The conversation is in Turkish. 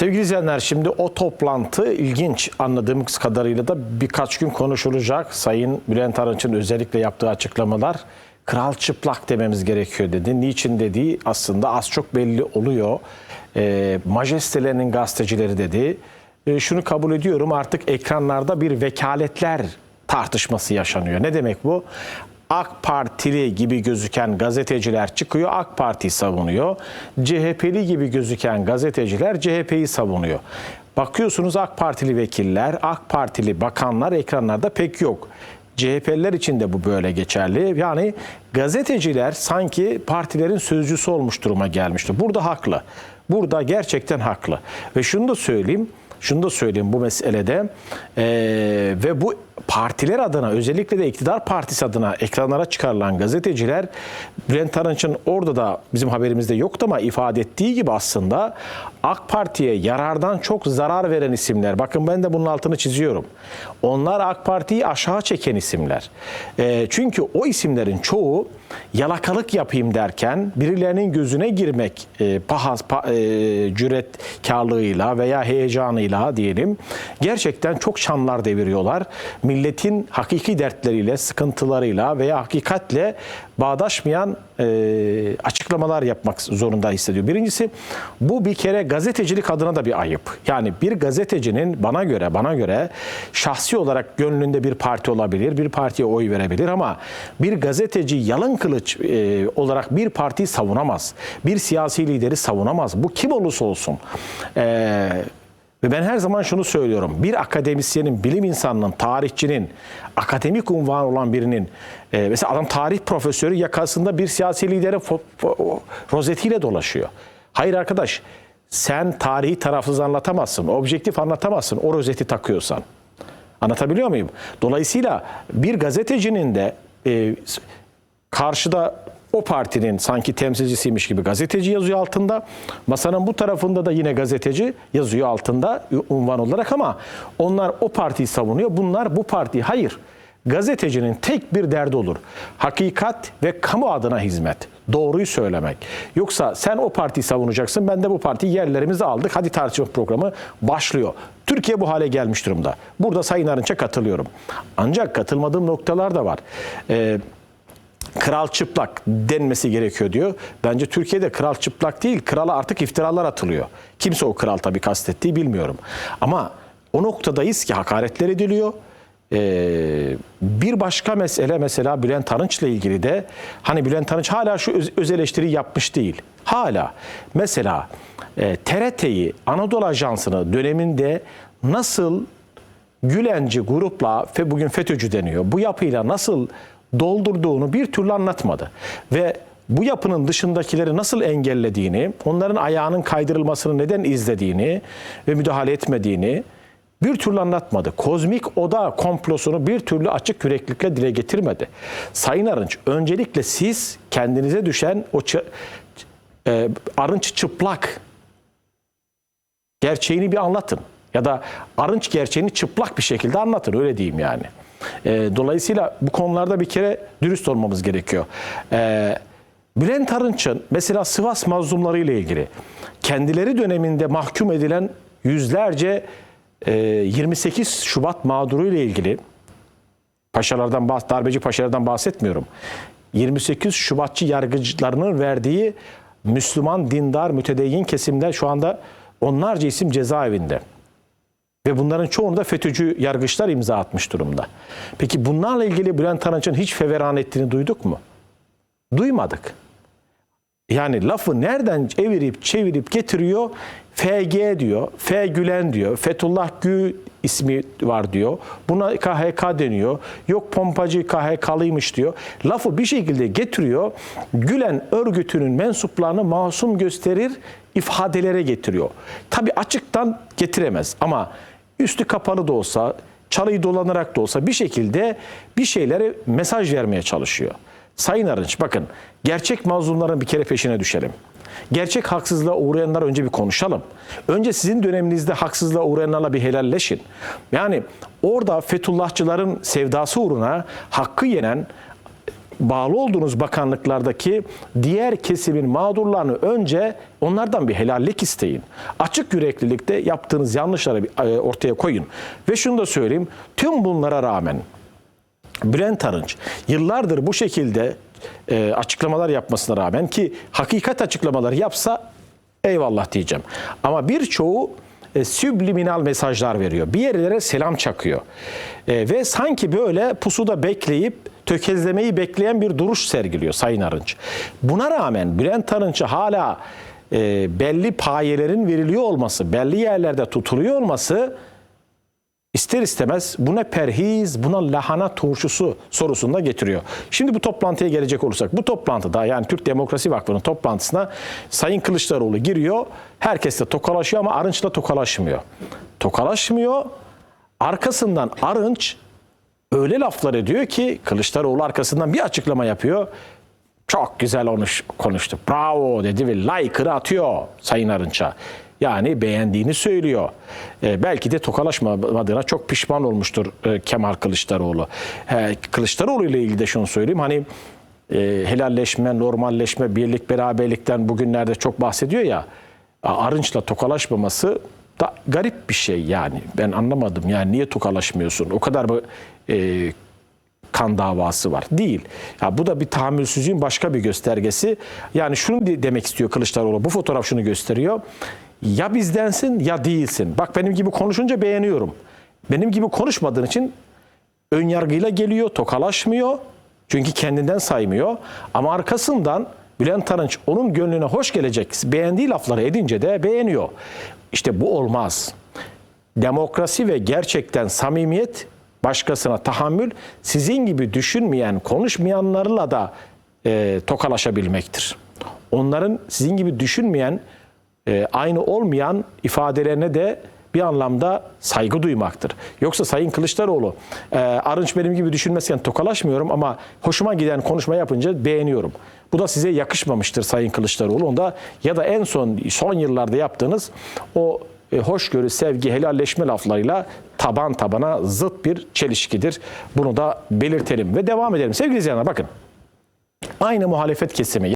Sevgili izleyenler şimdi o toplantı ilginç anladığımız kadarıyla da birkaç gün konuşulacak. Sayın Bülent Arınç'ın özellikle yaptığı açıklamalar kral çıplak dememiz gerekiyor dedi. Niçin dediği aslında az çok belli oluyor. E, majestelerinin gazetecileri dedi. E, şunu kabul ediyorum artık ekranlarda bir vekaletler tartışması yaşanıyor. Ne demek bu? AK Partili gibi gözüken gazeteciler çıkıyor, AK Parti savunuyor. CHP'li gibi gözüken gazeteciler CHP'yi savunuyor. Bakıyorsunuz AK Partili vekiller, AK Partili bakanlar ekranlarda pek yok. CHP'liler için de bu böyle geçerli. Yani gazeteciler sanki partilerin sözcüsü olmuş duruma gelmişti. Burada haklı. Burada gerçekten haklı. Ve şunu da söyleyeyim, şunu da söyleyeyim bu meselede eee, ve bu partiler adına özellikle de iktidar partisi adına ekranlara çıkarılan gazeteciler Bülent Arınç'ın orada da bizim haberimizde yoktu ama ifade ettiği gibi aslında AK Parti'ye yarardan çok zarar veren isimler. Bakın ben de bunun altını çiziyorum. Onlar AK Parti'yi aşağı çeken isimler. Eee, çünkü o isimlerin çoğu yalakalık yapayım derken birilerinin gözüne girmek e, pahas, pa, e, cüretkarlığıyla veya heyecanıyla diyelim gerçekten çok şanlar deviriyorlar. Milletin hakiki dertleriyle, sıkıntılarıyla veya hakikatle bağdaşmayan e, açıklamalar yapmak zorunda hissediyor. Birincisi bu bir kere gazetecilik adına da bir ayıp. Yani bir gazetecinin bana göre bana göre şahsi olarak gönlünde bir parti olabilir, bir partiye oy verebilir ama bir gazeteci yalın kılıç e, olarak bir partiyi savunamaz. Bir siyasi lideri savunamaz. Bu kim olursa olsun. Eee ve ben her zaman şunu söylüyorum. Bir akademisyenin, bilim insanının, tarihçinin, akademik unvan olan birinin, e, mesela adam tarih profesörü yakasında bir siyasi fo- rozetiyle dolaşıyor. Hayır arkadaş, sen tarihi tarafsız anlatamazsın, objektif anlatamazsın o rozeti takıyorsan. Anlatabiliyor muyum? Dolayısıyla bir gazetecinin de e, karşıda o partinin sanki temsilcisiymiş gibi gazeteci yazıyor altında. Masanın bu tarafında da yine gazeteci yazıyor altında unvan olarak ama onlar o partiyi savunuyor. Bunlar bu parti. Hayır. Gazetecinin tek bir derdi olur. Hakikat ve kamu adına hizmet. Doğruyu söylemek. Yoksa sen o partiyi savunacaksın. Ben de bu partiyi yerlerimizi aldık. Hadi tartışma programı başlıyor. Türkiye bu hale gelmiş durumda. Burada Sayın Arınç'a katılıyorum. Ancak katılmadığım noktalar da var. Ee, kral çıplak denmesi gerekiyor diyor. Bence Türkiye'de kral çıplak değil, krala artık iftiralar atılıyor. Kimse o kral tabii kastettiği bilmiyorum. Ama o noktadayız ki hakaretler ediliyor. Ee, bir başka mesele mesela Bülent Arınç'la ilgili de hani Bülent Arınç hala şu öz, öz eleştiri yapmış değil. Hala mesela e, TRT'yi Anadolu Ajansı'nı döneminde nasıl Gülenci grupla ve bugün FETÖ'cü deniyor. Bu yapıyla nasıl doldurduğunu bir türlü anlatmadı. Ve bu yapının dışındakileri nasıl engellediğini, onların ayağının kaydırılmasını neden izlediğini ve müdahale etmediğini bir türlü anlatmadı. Kozmik oda komplosunu bir türlü açık yüreklilikle dile getirmedi. Sayın Arınç, öncelikle siz kendinize düşen o e, Arınç çıplak gerçeğini bir anlatın. Ya da arınç gerçeğini çıplak bir şekilde anlatın öyle diyeyim yani. E, dolayısıyla bu konularda bir kere dürüst olmamız gerekiyor. E, Bülent Arınç'ın mesela Sivas mazlumları ile ilgili kendileri döneminde mahkum edilen yüzlerce e, 28 Şubat mağduru ile ilgili paşalardan darbeci paşalardan bahsetmiyorum. 28 Şubatçı yargıçlarının verdiği Müslüman dindar mütedeyyin kesimler şu anda onlarca isim cezaevinde. Ve bunların çoğunu da FETÖ'cü yargıçlar imza atmış durumda. Peki bunlarla ilgili Bülent Arınç'ın hiç feveran ettiğini duyduk mu? Duymadık. Yani lafı nereden evirip çevirip getiriyor? FG diyor, F Gülen diyor, Fethullah Gü ismi var diyor. Buna KHK deniyor. Yok pompacı KHK'lıymış diyor. Lafı bir şekilde getiriyor. Gülen örgütünün mensuplarını masum gösterir ifadelere getiriyor. Tabi açıktan getiremez ama üstü kapalı da olsa, çalıyı dolanarak da olsa bir şekilde bir şeylere mesaj vermeye çalışıyor. Sayın Arınç bakın gerçek mazlumların bir kere peşine düşelim. Gerçek haksızlığa uğrayanlar önce bir konuşalım. Önce sizin döneminizde haksızlığa uğrayanlarla bir helalleşin. Yani orada Fethullahçıların sevdası uğruna hakkı yenen bağlı olduğunuz bakanlıklardaki diğer kesimin mağdurlarını önce onlardan bir helallik isteyin. Açık yüreklilikte yaptığınız yanlışları e, ortaya koyun. Ve şunu da söyleyeyim. Tüm bunlara rağmen Bülent Arınç yıllardır bu şekilde e, açıklamalar yapmasına rağmen ki hakikat açıklamaları yapsa eyvallah diyeceğim. Ama birçoğu e, subliminal mesajlar veriyor. Bir yerlere selam çakıyor. E, ve sanki böyle pusuda bekleyip tökezlemeyi bekleyen bir duruş sergiliyor Sayın Arınç. Buna rağmen Bülent Arınç'a hala e, belli payelerin veriliyor olması, belli yerlerde tutuluyor olması ister istemez buna perhiz, buna lahana turşusu sorusunda getiriyor. Şimdi bu toplantıya gelecek olursak, bu toplantıda yani Türk Demokrasi Vakfı'nın toplantısına Sayın Kılıçdaroğlu giriyor. Herkes de tokalaşıyor ama Arınç da tokalaşmıyor. Tokalaşmıyor. Arkasından Arınç öyle laflar ediyor ki Kılıçdaroğlu arkasından bir açıklama yapıyor. Çok güzel konuş, konuştu. Bravo dedi ve like'ını atıyor Sayın Arınç'a. Yani beğendiğini söylüyor. Ee, belki de tokalaşmadığına çok pişman olmuştur e, Kemal Kılıçdaroğlu. He, Kılıçdaroğlu ile ilgili de şunu söyleyeyim. Hani e, helalleşme, normalleşme, birlik, beraberlikten bugünlerde çok bahsediyor ya. Arınç'la tokalaşmaması da garip bir şey yani. Ben anlamadım. Yani niye tokalaşmıyorsun? O kadar mı e, kan davası var. Değil. Ya bu da bir tahammülsüzlüğün başka bir göstergesi. Yani şunu de- demek istiyor Kılıçdaroğlu. Bu fotoğraf şunu gösteriyor. Ya bizdensin ya değilsin. Bak benim gibi konuşunca beğeniyorum. Benim gibi konuşmadığın için ön yargıyla geliyor, tokalaşmıyor. Çünkü kendinden saymıyor. Ama arkasından Bülent Arınç onun gönlüne hoş gelecek beğendiği lafları edince de beğeniyor. İşte bu olmaz. Demokrasi ve gerçekten samimiyet başkasına tahammül sizin gibi düşünmeyen, konuşmayanlarla da e, tokalaşabilmektir. Onların sizin gibi düşünmeyen, e, aynı olmayan ifadelerine de bir anlamda saygı duymaktır. Yoksa Sayın Kılıçdaroğlu, e, Arınç benim gibi düşünmezken tokalaşmıyorum ama hoşuma giden konuşma yapınca beğeniyorum. Bu da size yakışmamıştır Sayın Kılıçdaroğlu. Onda ya da en son son yıllarda yaptığınız o e, hoşgörü, sevgi, helalleşme laflarıyla taban tabana zıt bir çelişkidir. Bunu da belirtelim ve devam edelim. Sevgili izleyenler bakın. Aynı muhalefet kesimi